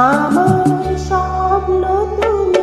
আমার স্বপ্ন তুমি